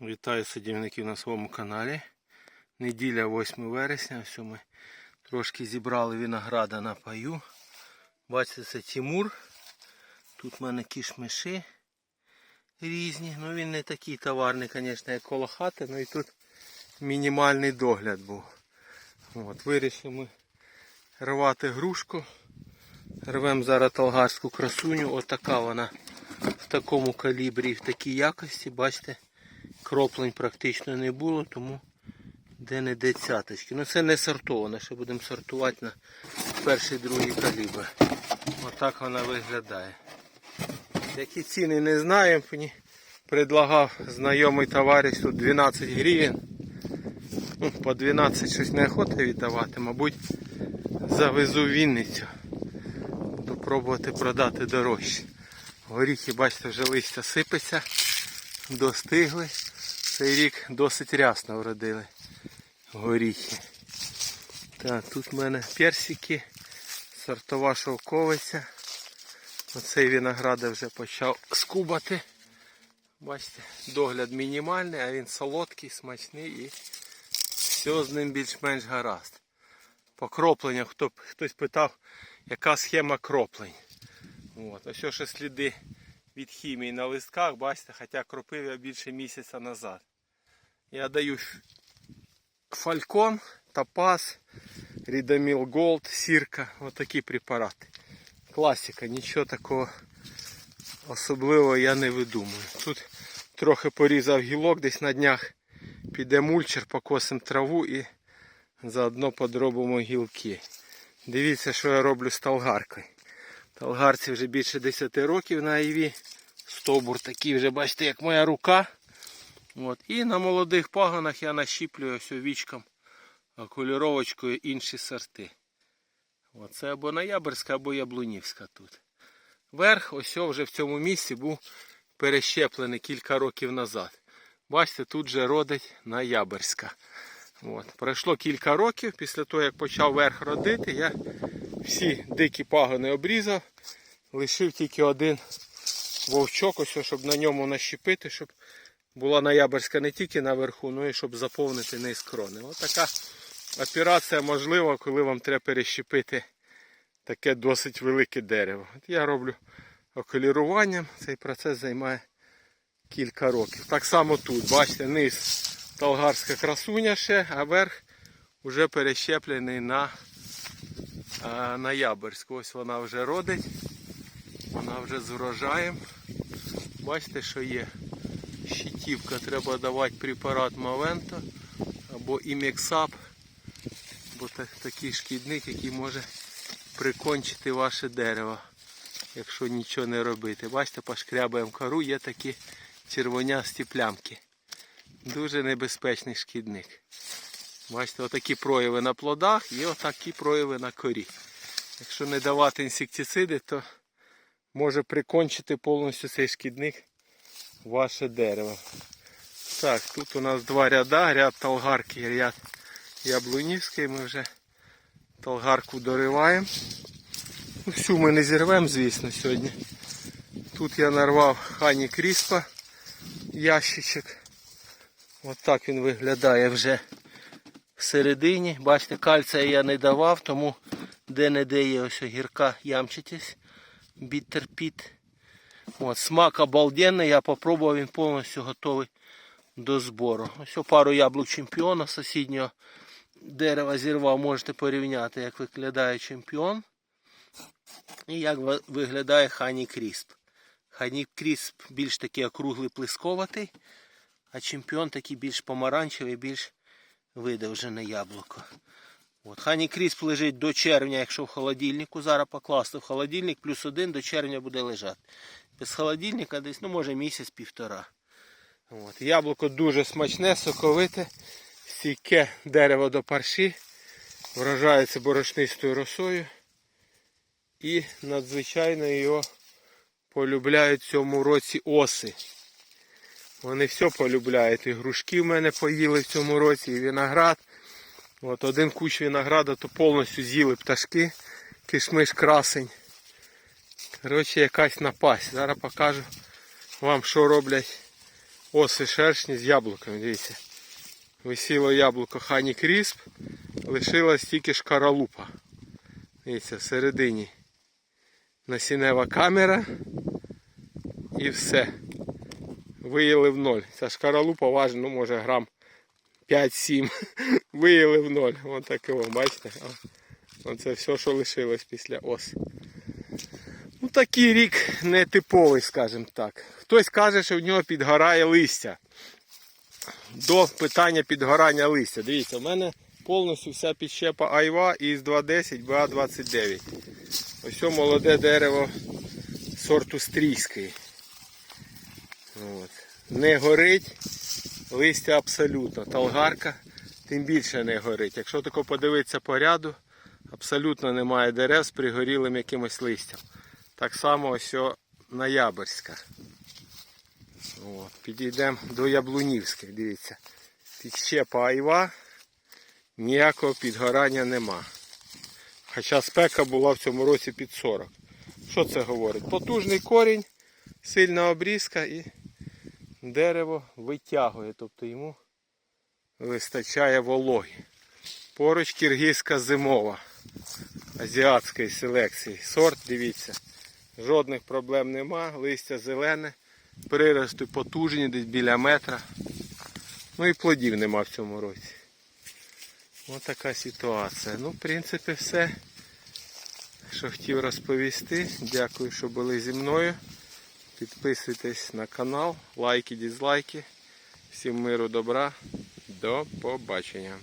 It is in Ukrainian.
Вітаю садівників на своєму каналі. Неділя 8 вересня. Ось ми трошки зібрали винограда на паю. Бачите, це Тимур. Тут в мене кішмиші різні. Ну він не такий товарний, звісно, як коло хати, але і тут мінімальний догляд був. От, Вирішили ми рвати грушку. Рвемо зараз толгарську красуню. Отака вона в такому калібрі, в такій якості, бачите. Кроплень практично не було, тому де-не-де цяточки. Ну це не сортовано, ще будемо сортувати на перший другий калібр. Отак вона виглядає. Які ціни не знаємо, мені предлагав знайомий товариш тут 12 гривень. Ну, по 12 щось неохота віддавати, мабуть, завезу в Вінницю. Буду пробувати продати дорожче. Горіхи, бачите, вже листя сипеться, достигли. Цей рік досить рясно вродили горіхи. Так, тут в мене персики, сортова шовковиця. Оцей виноград вже почав скубати. Бачите, догляд мінімальний, а він солодкий, смачний і все з ним більш-менш гаразд. По кропленнях хто, хтось питав, яка схема кроплень. От, ось ще сліди від хімії на листках, бачите, хоча кропив я більше місяця назад. Я даю фалькон, топаз, рідоміл голд, сірка, отакі препарати. Класика, нічого такого особливого я не видумую. Тут трохи порізав гілок, десь на днях піде мульчер, покосимо траву і заодно подробимо гілки. Дивіться, що я роблю з талгаркою. Талгарці вже більше 10 років на Іві. Стовбур такий вже, бачите, як моя рука. От. І на молодих пагонах я нащіплюю ось овічкам окуліровочкою інші сорти. Оце або ноябрьська, або яблунівська тут. Верх ось вже в цьому місці був перещеплений кілька років назад. Бачите, тут же родить ноябрьська. От. Пройшло кілька років після того, як почав верх родити, я всі дикі пагони обрізав, лишив тільки один вовчок, ось, щоб на ньому нащепити, щоб була ноябрьська не тільки наверху, але й щоб заповнити низ крони. Ось така операція можлива, коли вам треба перещепити таке досить велике дерево. От я роблю окуліруванням, цей процес займає кілька років. Так само тут, бачите, низ талгарська красуня ще, а верх вже перещеплений на ноябрьську. Ось вона вже родить. Вона вже з врожаєм. Бачите, що є щитівка, треба давати препарат Мавенто або імексап, бо так, такий шкідник, який може прикончити ваше дерево, якщо нічого не робити. Бачите, пошкрябаємо кору, є такі червонясті плямки. Дуже небезпечний шкідник. Бачите, отакі прояви на плодах і отакі прояви на корі. Якщо не давати інсектициди, то може прикончити повністю цей шкідник ваше дерево. Так, тут у нас два ряда, ряд талгарки і ряд яблунівський. Ми вже талгарку дориваємо. Ну, Всю ми не зірвемо, звісно, сьогодні. Тут я нарвав хані кріспа ящичок. От так він виглядає вже всередині. Бачите, кальція я не давав, тому де-не-де є ось гірка ямчитись. Біттерпіт. От, смак обалденний, я попробував, він повністю готовий до збору. Ось пару яблук чемпіона сусіднього дерева зірвав, можете порівняти, як виглядає чемпіон. І як виглядає Хані Крісп. Хані Крісп більш такий округлий плисковатий, а чемпіон такий більш помаранчевий, більш видовжене яблуко. От, Хані Крісп лежить до червня, якщо в холодильнику. Зараз покласти в холодильник, плюс один до червня буде лежати. Без холодильника десь, ну може місяць-півтора. От, яблуко дуже смачне, соковите, стійке дерево до парші, вражається борошнистою росою. І надзвичайно його полюбляють в цьому році оси. Вони все полюбляють. І грушки в мене поїли в цьому році, і виноград. От один кущ винограда то повністю з'їли пташки, кишмиш красень. Коротше, якась напасть. Зараз покажу вам, що роблять оси шершні з яблуками. Дивіться. Висіло яблуко Хані Крісп, лишилась тільки шкаралупа. Дивіться, всередині насінева камера і все. Виїли в ноль. Ця шкаралупа важить, ну може грам 5-7. Виїли в ноль. Ось таке, бачите? Оце все, що лишилось після ос. Ну такий рік нетиповий, скажімо так. Хтось каже, що в нього підгорає листя. До питання підгорання листя. Дивіться, в мене повністю вся підщепа айва із 210 БА29. Ось о молоде дерево сорту стрійський. От. Не горить, листя абсолютно. Талгарка тим більше не горить. Якщо тако подивитися по ряду, абсолютно немає дерев з пригорілим якимось листям. Так само ось ноябрьська. От. Підійдемо до яблунівських, дивіться. Підщепа айва, ніякого підгорання нема. Хоча спека була в цьому році під 40. Що це говорить? Потужний корінь, сильна обрізка і дерево витягує, тобто йому вистачає вологи. Поруч киргизька зимова азіатської селекції. Сорт, дивіться, жодних проблем нема, листя зелене, прирости потужні, десь біля метра. Ну і плодів нема в цьому році. Ось така ситуація. Ну, в принципі, все, що хотів розповісти. Дякую, що були зі мною. Підписуйтесь на канал, лайки, дізлайки. Всім миру, добра. До побачення.